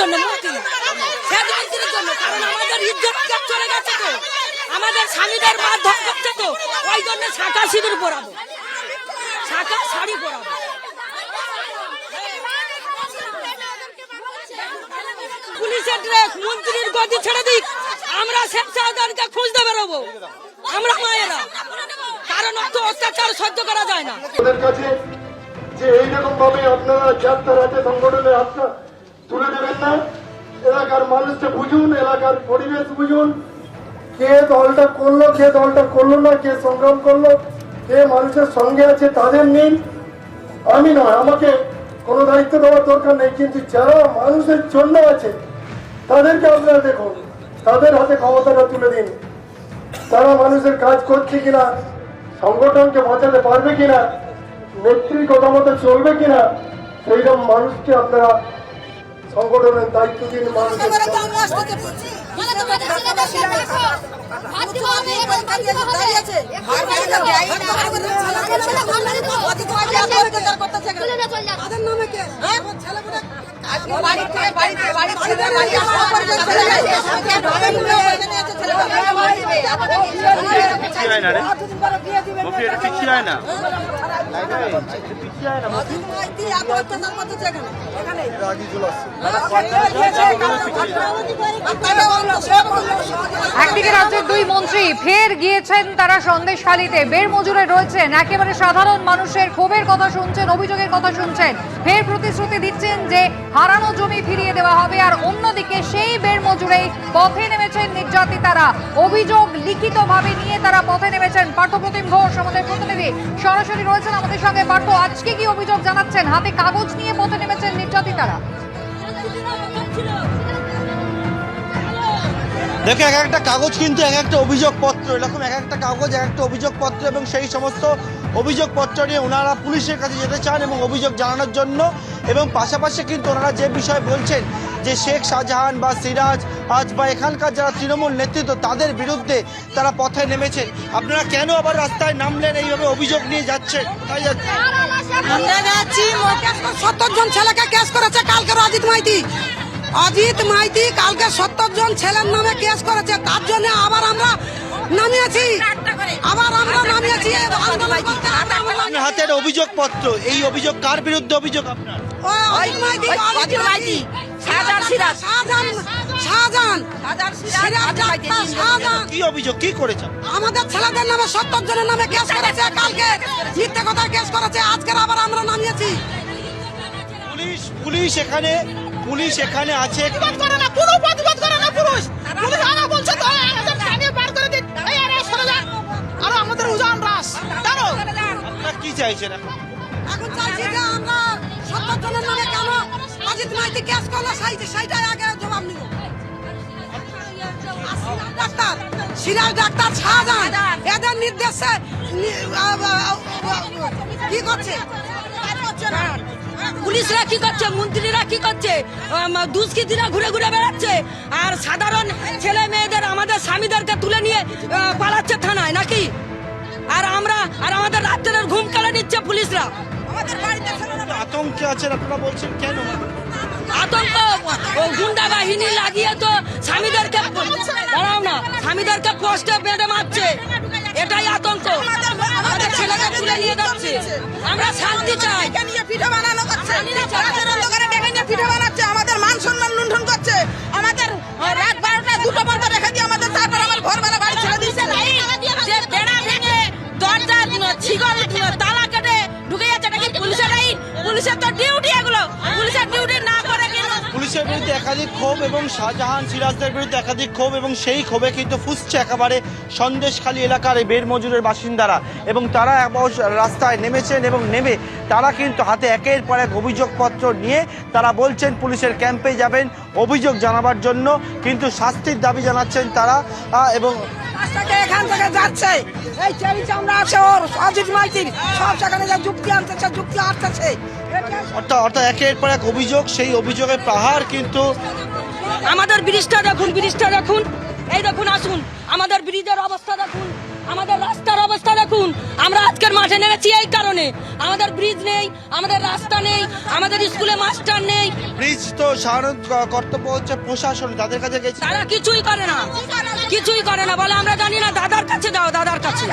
জন্য মন্ত্রী সেচ মন্ত্রীর জন্য, কারণ আমাদের ইজ্জত চলে গেছে তো। আমাদের স্বামীদের মারধর করছে তো, ওই জন্য শাখা সিঁদুর পরাবো শাখা শাড়ি পরাবো পুলিশের ড্রেস, মন্ত্রীর গদি ছেড়ে দিক। আমরা শেখ খুঁজতে বেরোবো। আমরা মায়েরা। কারণ অত অত্যাচার সহ্য করা যায় না। আপনারা তুলে দেবেন না। এলাকার মানুষকে বুঝুন, এলাকার পরিবেশ বুঝুন। কে দলটা করল, কে দলটা করল না, কে সংগ্রাম করল, কে মানুষের সঙ্গে আছে তাদের নিন আমি নয়, আমাকে কোনো দায়িত্ব দেওয়ার দরকার নেই, কিন্তু যারা মানুষের জন্য আছে, তাদেরকে আপনারা দেখুন, তাদের হাতে ক্ষমতাটা তুলে দিন। তারা মানুষের কাজ করছে কিনা, সংগঠনকে বাঁচাতে পারবে কিনা, নেত্রীর কথা মতো চলবে কিনা, সেইরকম মানুষকে আপনারা সংগঠনের দায়িত্ব দিন মানুষের মানে যা পিছিয়ে হয়? না একদিকে রাজ্যের দুই মন্ত্রী ফের গিয়েছেন তারা সন্দেশখালীতে। বের মজুরে রয়েছেন একেবারে সাধারণ মানুষের ক্ষোভের কথা শুনছেন অভিযোগের কথা শুনছেন। ফের প্রতিশ্রুতি দিচ্ছেন যে হারানো জমি ফিরিয়ে দেওয়া হবে আর অন্যদিকে সেই বের মজুরেই পথে নেমেছেন নির্যাতিতারা। অভিযোগ লিখিতভাবে নিয়ে তারা পথে নেমেছেন। পার্থপ্রতিম ঘোষ আমাদের প্রতিনিধি সরাসরি রয়েছেন আমাদের সঙ্গে। পার্থ আজকে কি অভিযোগ জানাচ্ছেন? হাতে কাগজ নিয়ে পথে নেমেছেন নির্যাতিতারা। দেখে এক একটা কাগজ কিন্তু এক একটা অভিযোগপত্র, এরকম এক একটা কাগজ, এক একটা অভিযোগপত্র এবং সেই সমস্ত অভিযোগপত্র নিয়ে ওনারা পুলিশের কাছে যেতে চান এবং অভিযোগ জানানোর জন্য এবং পাশাপাশি কিন্তু ওনারা যে বিষয় বলছেন যে শেখ শাহজাহান বা সিরাজ, আজ বা এখানকার যারা তৃণমূল নেতৃত্ব, তাদের বিরুদ্ধে তারা পথে নেমেছেন। আপনারা কেন আবার রাস্তায় নামলেন? এইভাবে অভিযোগ নিয়ে যাচ্ছেন? কোথায় যাচ্ছেন? আমরা যাচ্ছি সত্তর জন ছেলেকে কেস করেছে কালকে অজিত মাইতি। অজিত মাইতি কালকে সত্তর জন ছেলের নামে কেস করেছে তার জন্য আবার আমরা নামিয়েছি। আবার আমরা নামিয়েছি আন্দোলন করতে। হাতের অভিযোগপত্র। এই অভিযোগ কার বিরুদ্ধে অভিযোগ আপনার? কি অভিযোগ? কি আমাদের ছেলেদের নামে সত্তর জনের নামে কেস করেছে কালকে মিথ্যে কথা কেস করেছে আজকের আবার আমরা নামিয়েছি। পুলিশ পুলিশ এখানে পুলিশ এখানে আছে। কোনো প্রতিবাদ করে না। এখন এখন চাইছি যে আমরা নামে কেন মাইতি করল সেই- সেইটাই আগে জবাব নিব। ডাক্তার সিরাজ ডাক্তার শাহজাহান, এদের নির্দেশে কি করছে? পুলিশরা কি করছে? মন্ত্রীরা কি করছে? দুষ্কৃতীরা ঘুরে ঘুরে বেড়াচ্ছে। আর সাধারণ ছেলে মেয়েদের, আমাদের স্বামীদেরকে তুলে নিয়ে পালাচ্ছে থানায়, নাকি? আর আমরা আর আমাদের রাত্রের ঘুম কেড়ে নিচ্ছে পুলিশরা। আমাদের বাড়িতে আতঙ্কে আছেন আপনারা বলছেন কেন? আতঙ্ক ও গুন্ডা বাহিনী লাগিয়ে তো স্বামীদেরকে দাঁড়াও না স্বামীদেরকে পোস্টে বেঁধে মারছে। এটাই আতঙ্ক। আমাদের ছেলেকে তুলে নিয়ে যাচ্ছে। আমরা শান্তি চাই। পিঠে বানানো করছে পিঠে বানাচ্ছে। বিরুদ্ধে একাধিক ক্ষোভ এবং শাহজাহান সিরাজদের বিরুদ্ধে একাধিক ক্ষোভ এবং সেই ক্ষোভে কিন্তু ফুসছে একেবারে সন্দেশখালী এলাকার এই বের মজুরের বাসিন্দারা। এবং তারা রাস্তায় নেমেছেন এবং নেমে তারা কিন্তু হাতে একের পর এক অভিযোগপত্র নিয়ে তারা বলছেন, পুলিশের ক্যাম্পে যাবেন। অভিযোগ জানাবার জন্য কিন্তু শাস্তির দাবি জানাচ্ছেন তারা এবং রাস্তাকে এখান থেকে যাচ্ছে। এই চেরি চামড়া আছে ওর অজিত মাইতির। সব সেখানে যা যুক্তি আনতেছে যুক্তি আসতেছে অর্থাৎ অর্থাৎ একের পর এক অভিযোগ সেই অভিযোগের পাহাড় কিন্তু আমাদের ব্রিজটা দেখুন ব্রিজটা দেখুন। এই দেখুন আসুন। আমাদের ব্রিজের অবস্থা দেখুন। আমরা আজকের মাঠে নেমেছি এই কারণে। আমাদের ব্রিজ নেই আমাদের রাস্তা নেই আমাদের স্কুলে মাস্টার নেই। ব্রিজ তো কর্তব্য হচ্ছে প্রশাসন তাদের কাছে গেছে। তারা কিছুই করে না। কিছুই করে না বলে আমরা জানি না দাদার কাছে যাও দাদার কাছে।